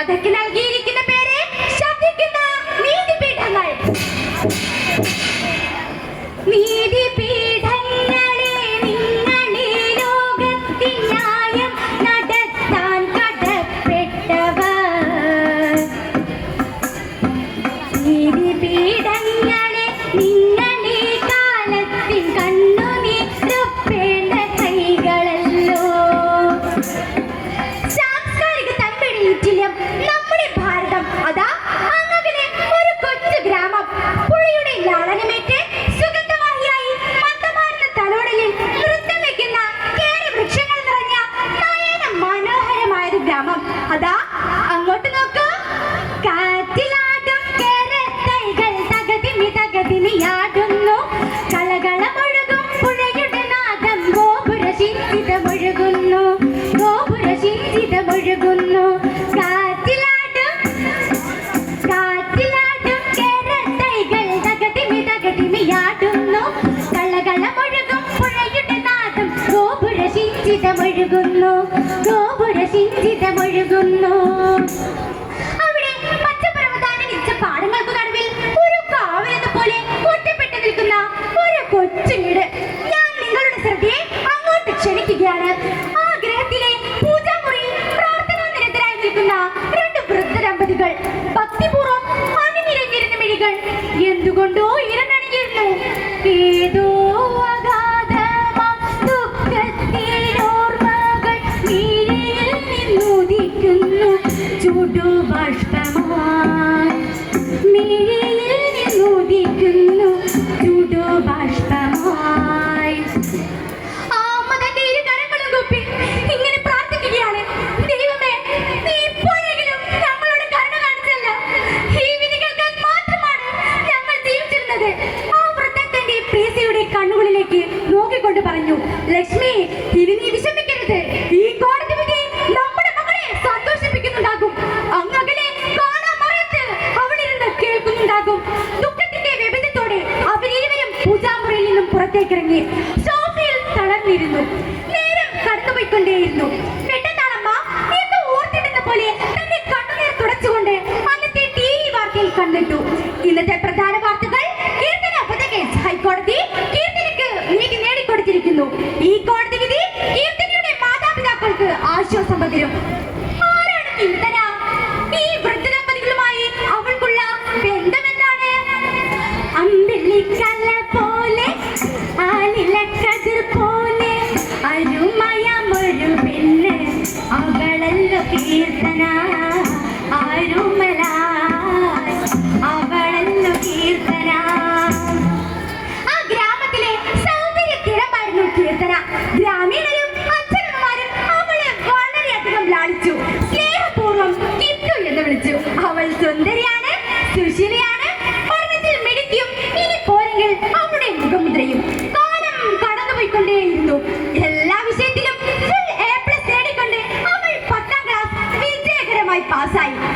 കഥയ്ക്ക് നൽകിയിരിക്കുന്ന പേര് ശബ്ദിക്കുന്ന നീതിപീഠങ്ങൾ. നീതിപീഠങ്ങളെ നിങ്ങളെ ലോകത്തിൽ ന്യായം നടത്താൻ കടപ്പെട്ടവർ. നീതിപീഠങ്ങളെ നിങ്ങളെ കാലത്തിൽ കണ്ണു ശിഞ്ചിതമൊഴുകുന്നു ഗോപുര ശിഞ്ചിതമൊഴുകുന്നു അവിടെ പച്ചപ്പരവതാനം വിരിച്ച പാടങ്ങൾക്ക് നടുവിൽ ഒരു കാവലെന്ന പോലെ ഒറ്റപ്പെട്ടു നിൽക്കുന്ന ഒരു കൊച്ചു വീട്. ഞാൻ നിങ്ങളുടെ ശ്രദ്ധയെ അങ്ങോട്ട് ക്ഷണിക്കുകയാണ്. ആ ഗ്രഹത്തിലെ പൂജാമുറിയിൽ പ്രാർത്ഥനാ നിരതരായി നിൽക്കുന്ന രണ്ട് വൃദ്ധ ദമ്പതികൾ ഭക്തിപൂർവം അണിനിരഞ്ഞിരുന്ന മിഴികൾ. എന്തുകൊണ്ടോ ഇരന്നണിഞ്ഞിരുന്നു ഏതോ ചുടുബാഷ്പമായി ആമതന്റെ ഇരു കരങ്ങളും കൂപ്പി ഇങ്ങനെ പ്രാർത്ഥിക്കുകയാണ്. ദൈവമേ നീ ഇപ്പോഴെങ്കിലും ഞങ്ങളോട് കരുണ കാണിച്ചല്ലോ. ഈ വിധികൾക്ക് മാത്രമാണ് ഞങ്ങൾ ജീവിച്ചിരുന്നത്. ആ വൃദ്ധൻ തന്റെ പ്രീസിയുടെ കണ്ണുകളിലേക്ക് നോക്കിക്കൊണ്ട് പറഞ്ഞു ലക്ഷ്മി ഇനി പുറത്തേക്കിറങ്ങി സോഫയിൽ തളർന്നിരുന്നു. നേരം കടന്നുപോയിക്കൊണ്ടേയിരുന്നു. ഇന്നത്തെ പ്രധാന വാർത്തകൾ കീർത്തന വധക്കേസ് ഹൈക്കോടതി കീർത്തനക്ക് നീതി നേടിക്കൊടുത്തിരിക്കുന്നു. ഈ കോടതി വിധി കീർത്തനയുടെ മാതാപിതാക്കൾക്ക് ആശ്വാസം പകരും. ആ ഗ്രാമത്തിലെ കീർത്തന. ഗ്രാമീണരും അവളെ വളരെയധികം വിളിച്ചു. അവൾ സുന്ദരിയാണ് സുശീലി 好下